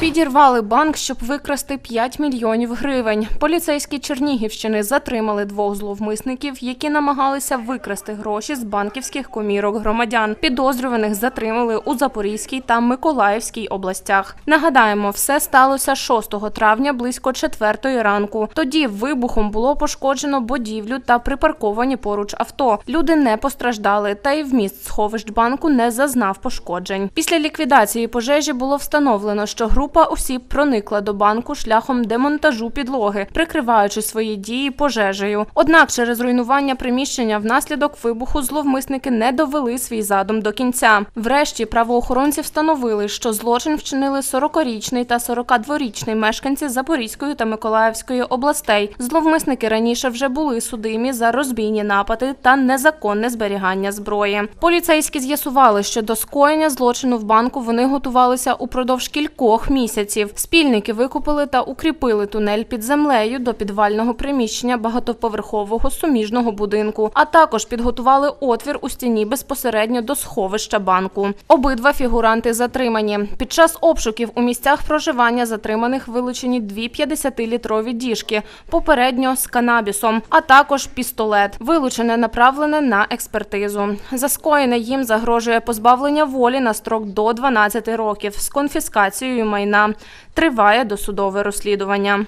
Підірвали банк, щоб викрасти 5 мільйонів гривень. Поліцейські Чернігівщини затримали двох зловмисників, які намагалися викрасти гроші з банківських комірок громадян. Підозрюваних затримали у Запорізькій та Миколаївській областях. Нагадаємо, все сталося 6 травня близько 4 ранку. Тоді вибухом було пошкоджено будівлю та припарковані поруч авто. Люди не постраждали, та й вміст сховищ банку не зазнав пошкоджень. Після ліквідації пожежі було встановлено, що група осіб проникла до банку шляхом демонтажу підлоги, прикриваючи свої дії пожежею. Однак через руйнування приміщення внаслідок вибуху зловмисники не довели свій задум до кінця. Врешті правоохоронці встановили, що злочин вчинили 40-річний та 42-річний мешканці Запорізької та Миколаївської областей. Зловмисники раніше вже були судимі за розбійні напади та незаконне зберігання зброї. Поліцейські з'ясували, що до скоєння злочину в банку вони готувалися упродовж кількох місяців. Спільники викупили та укріпили тунель під землею до підвального приміщення багатоповерхового суміжного будинку, а також підготували отвір у стіні безпосередньо до сховища банку. Обидва фігуранти затримані. Під час обшуків у місцях проживання затриманих вилучені дві 50-літрові діжки, попередньо з канабісом, а також пістолет, вилучене направлене на експертизу. За скоєне їм загрожує позбавлення волі на строк до 12 років з конфіскацією майна. Триває досудове розслідування.